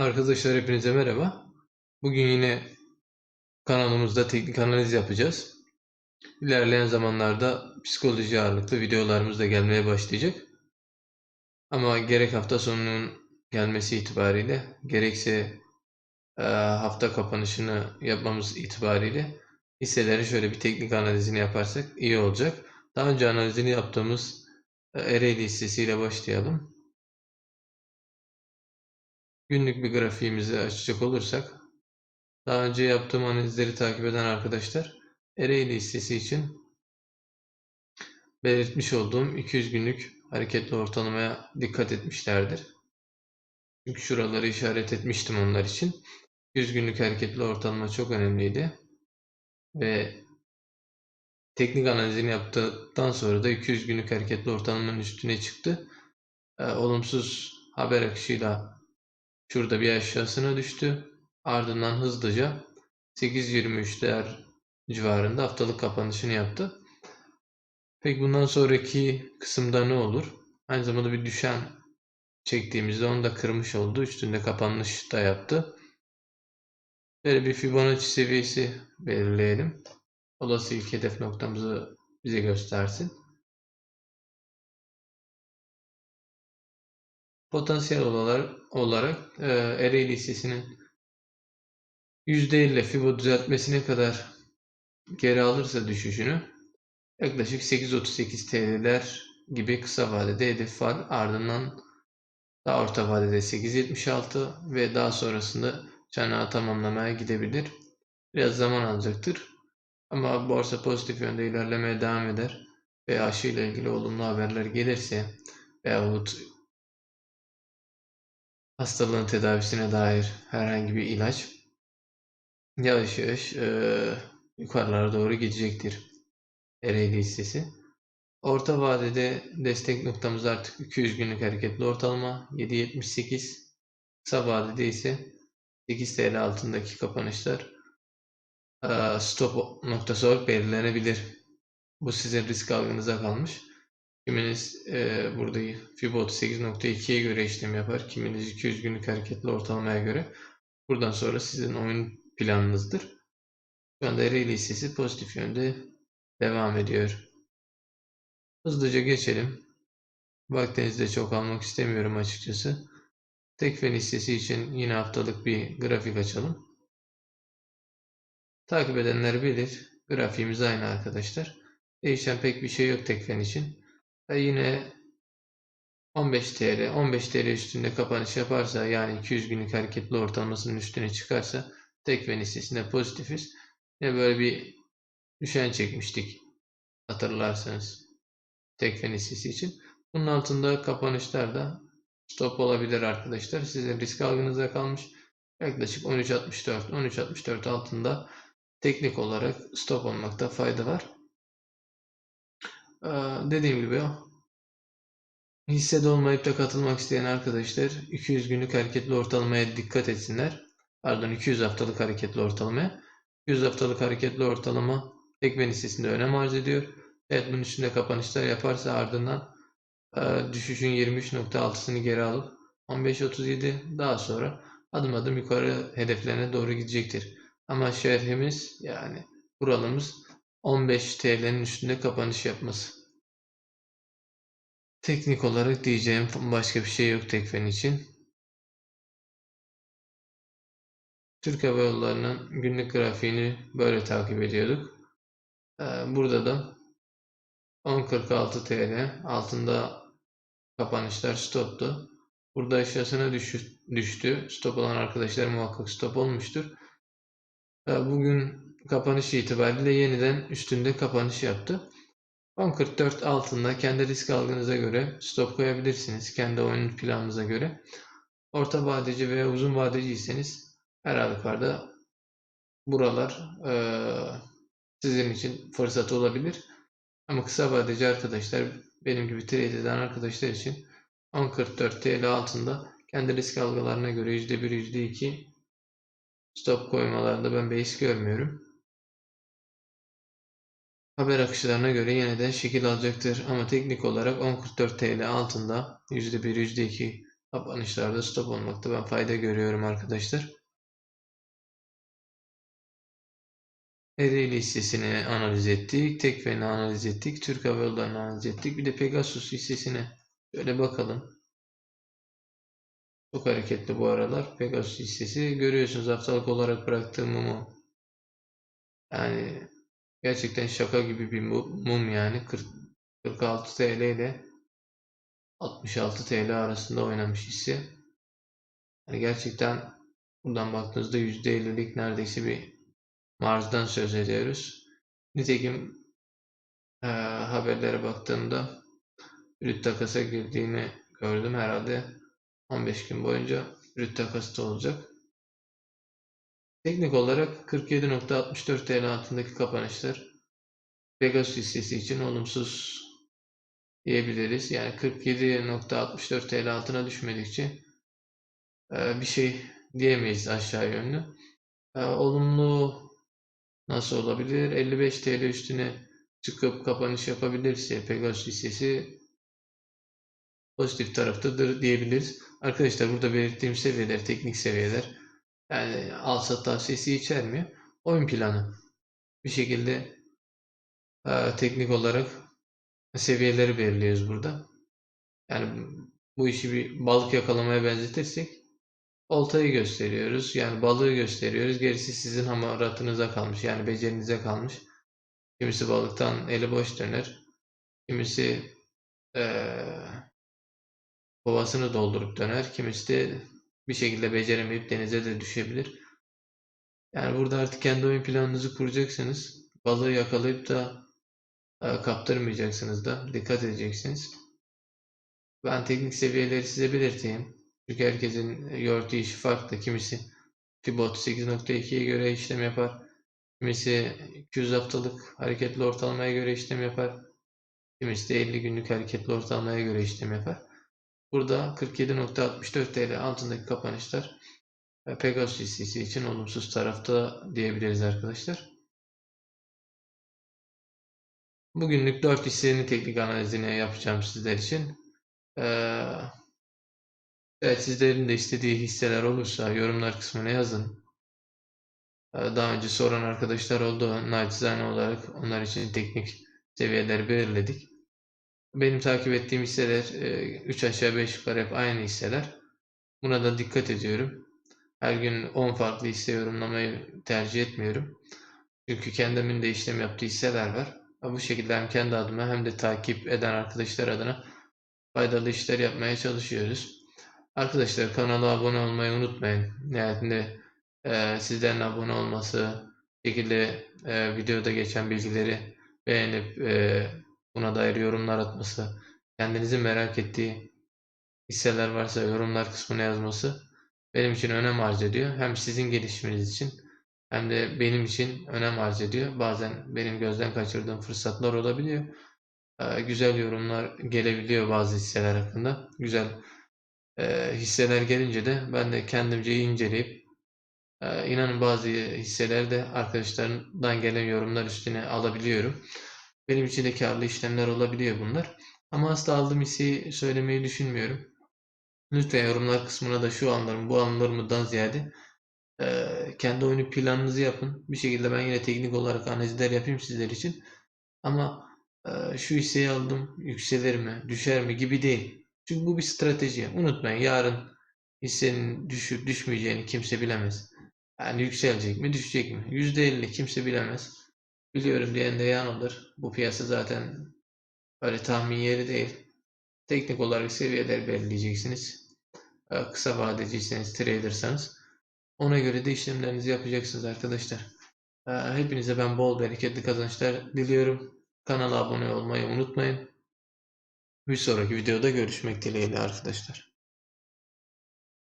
Arkadaşlar hepinize merhaba. Bugün yine kanalımızda teknik analiz yapacağız. İlerleyen zamanlarda psikoloji ağırlıklı videolarımız da gelmeye başlayacak. Ama gerek hafta sonunun gelmesi itibariyle gerekse e, hafta kapanışını yapmamız itibariyle hisselerin şöyle bir teknik analizini yaparsak iyi olacak. Daha önce analizini yaptığımız e, Ereğli hissesiyle başlayalım. Günlük bir grafiğimizi açacak olursak daha önce yaptığım analizleri takip eden arkadaşlar Ereğli hissesi için belirtmiş olduğum 200 günlük hareketli ortalamaya dikkat etmişlerdir. Çünkü şuraları işaret etmiştim onlar için. 100 günlük hareketli ortalama çok önemliydi. Ve teknik analizini yaptıktan sonra da 200 günlük hareketli ortalamanın üstüne çıktı. Ee, olumsuz haber akışıyla şurada bir aşağısına düştü. Ardından hızlıca 8.23'ler civarında haftalık kapanışını yaptı. Peki bundan sonraki kısımda ne olur? Aynı zamanda bir düşen çektiğimizde onu da kırmış oldu. Üstünde kapanış da yaptı. Böyle bir Fibonacci seviyesi belirleyelim. Olası ilk hedef noktamızı bize göstersin. Potansiyel olarak, olarak e, Ereğli hissesinin %50 Fibo düzeltmesine kadar geri alırsa düşüşünü yaklaşık 8.38 TL'ler gibi kısa vadede hedef var. Ardından daha orta vadede 8.76 ve daha sonrasında çanağı tamamlamaya gidebilir. Biraz zaman alacaktır. Ama borsa pozitif yönde ilerlemeye devam eder ve aşı ile ilgili olumlu haberler gelirse veyahut hastalığın tedavisine dair herhangi bir ilaç yavaş yavaş e, yukarılara doğru gidecektir. Ereğli hissesi. Orta vadede destek noktamız artık 200 günlük hareketli ortalama 7.78. Kısa vadede ise 8 TL altındaki kapanışlar stop noktası olarak belirlenebilir. Bu sizin risk algınıza kalmış. Kiminiz e, burada Fibo 38.2'ye göre işlem yapar. Kiminiz 200 günlük hareketli ortalamaya göre. Buradan sonra sizin oyun planınızdır. Şu anda Ereğli hissesi pozitif yönde devam ediyor. Hızlıca geçelim. Vaktinizi de çok almak istemiyorum açıkçası. Tekfen hissesi için yine haftalık bir grafik açalım. Takip edenler bilir. Grafiğimiz aynı arkadaşlar. Değişen pek bir şey yok Tekfen için. Ve yine 15 TL, 15 TL üstünde kapanış yaparsa yani 200 günlük hareketli ortalamasının üstüne çıkarsa Tekfen hissesinde pozitifiz. Ve böyle bir düşen çekmiştik. Hatırlarsanız. Tekfen hissesi için. Bunun altında kapanışlar da stop olabilir arkadaşlar. Sizin risk algınıza kalmış. Yaklaşık 13.64 13.64 altında teknik olarak stop olmakta fayda var. Ee, dediğim gibi hissede olmayıp da katılmak isteyen arkadaşlar 200 günlük hareketli ortalamaya dikkat etsinler. Pardon 200 haftalık hareketli ortalamaya. 200 haftalık hareketli ortalama tekmen hissesinde önem arz ediyor. Evet bunun üstünde kapanışlar yaparsa ardından e, düşüşün 23.6'sını geri alıp 15.37 daha sonra adım adım yukarı hedeflerine doğru gidecektir. Ama şerhimiz yani kuralımız 15 TL'nin üstünde kapanış yapması. Teknik olarak diyeceğim başka bir şey yok tekfen için. Türk Hava Yolları'nın günlük grafiğini böyle takip ediyorduk. Ee, burada da 10.46 TL altında kapanışlar stoptu. Burada aşağısına düştü. Stop olan arkadaşlar muhakkak stop olmuştur. Bugün kapanış itibariyle yeniden üstünde kapanış yaptı. 10.44 altında kendi risk algınıza göre stop koyabilirsiniz. Kendi oyun planınıza göre. Orta vadeci veya uzun vadeciyseniz her halükarda buralar e, sizin için fırsat olabilir. Ama kısa vadeci arkadaşlar benim gibi trade eden arkadaşlar için 10.44 TL altında kendi risk algılarına göre %1, %2 Stop koymalarında ben beis görmüyorum. Haber akışlarına göre yeniden şekil alacaktır ama teknik olarak 10.44 TL altında %1 %2 Kapanışlarda stop olmakta ben fayda görüyorum arkadaşlar. Ereğli hissesini analiz ettik. Tekfen'i analiz ettik. Türk Hava Yolları'nı analiz ettik. Bir de Pegasus hissesine şöyle bakalım. Çok hareketli bu aralar. Pegasus hissesi. Görüyorsunuz haftalık olarak bıraktığım mumu. Yani gerçekten şaka gibi bir mum yani. 40, 46 TL ile 66 TL arasında oynamış hisse. Yani gerçekten buradan baktığınızda %50'lik neredeyse bir marjdan söz ediyoruz. Nitekim e, haberlere baktığımda brüt takasa girdiğini gördüm. Herhalde 15 gün boyunca brüt takası da olacak. Teknik olarak 47.64 TL altındaki kapanışlar Pegasus hissesi için olumsuz diyebiliriz. Yani 47.64 TL altına düşmedikçe e, bir şey diyemeyiz aşağı yönlü. E, olumlu nasıl olabilir? 55 TL üstüne çıkıp kapanış yapabilirse Pegasus hissesi pozitif taraftadır diyebiliriz. Arkadaşlar burada belirttiğim seviyeler teknik seviyeler. Yani al sat tavsiyesi içermiyor. Oyun planı. Bir şekilde e, teknik olarak seviyeleri belirliyoruz burada. Yani bu işi bir balık yakalamaya benzetirsek oltayı gösteriyoruz. Yani balığı gösteriyoruz. Gerisi sizin hamaratınıza kalmış. Yani becerinize kalmış. Kimisi balıktan eli boş döner. Kimisi ee, kovasını doldurup döner. Kimisi de bir şekilde beceremeyip denize de düşebilir. Yani burada artık kendi oyun planınızı kuracaksınız. Balığı yakalayıp da e, kaptırmayacaksınız da. Dikkat edeceksiniz. Ben teknik seviyeleri size belirteyim. Çünkü herkesin gördüğü işi farklı. Kimisi Fibot 8.2'ye göre işlem yapar. Kimisi 200 haftalık hareketli ortalamaya göre işlem yapar. Kimisi de 50 günlük hareketli ortalamaya göre işlem yapar. Burada 47.64 TL altındaki kapanışlar e, Pegasus hissesi için olumsuz tarafta diyebiliriz arkadaşlar. Bugünlük 4 hissenin teknik analizini yapacağım sizler için. Ee, evet sizlerin de istediği hisseler olursa yorumlar kısmına yazın. Ee, daha önce soran arkadaşlar oldu. Naçizane olarak onlar için teknik seviyeleri belirledik. Benim takip ettiğim hisseler 3 e, aşağı 5 yukarı hep aynı hisseler. Buna da dikkat ediyorum. Her gün 10 farklı hisse yorumlamayı tercih etmiyorum. Çünkü kendimin de işlem yaptığı hisseler var. Bu şekilde hem kendi adıma hem de takip eden arkadaşlar adına faydalı işler yapmaya çalışıyoruz. Arkadaşlar kanala abone olmayı unutmayın. Nihayetinde e, sizlerin abone olması, şekilde e, videoda geçen bilgileri beğenip e, buna dair yorumlar atması, kendinizi merak ettiği hisseler varsa yorumlar kısmına yazması benim için önem arz ediyor. Hem sizin gelişiminiz için hem de benim için önem arz ediyor. Bazen benim gözden kaçırdığım fırsatlar olabiliyor. Ee, güzel yorumlar gelebiliyor bazı hisseler hakkında. Güzel e, hisseler gelince de ben de kendimce inceleyip e, inanın bazı hisselerde arkadaşlarımdan gelen yorumlar üstüne alabiliyorum. Benim için de karlı işlemler olabiliyor bunlar. Ama asla aldığım hisseyi söylemeyi düşünmüyorum. Lütfen yorumlar kısmına da şu anlarım bu anlarımdan ziyade e, kendi oyunu planınızı yapın. Bir şekilde ben yine teknik olarak analizler yapayım sizler için. Ama e, şu hisseyi aldım yükselir mi düşer mi gibi değil. Çünkü bu bir strateji. Unutmayın yarın hissenin düşüp düşmeyeceğini kimse bilemez. Yani yükselecek mi düşecek mi? %50 kimse bilemez. Biliyorum diyen de yanılır. Bu piyasa zaten öyle tahmin yeri değil. Teknik olarak seviyeleri belirleyeceksiniz. Ee, kısa vadeciyseniz, tradersanız ona göre de işlemlerinizi yapacaksınız arkadaşlar. Ee, hepinize ben bol bereketli kazançlar diliyorum. Kanala abone olmayı unutmayın. Bir sonraki videoda görüşmek dileğiyle arkadaşlar.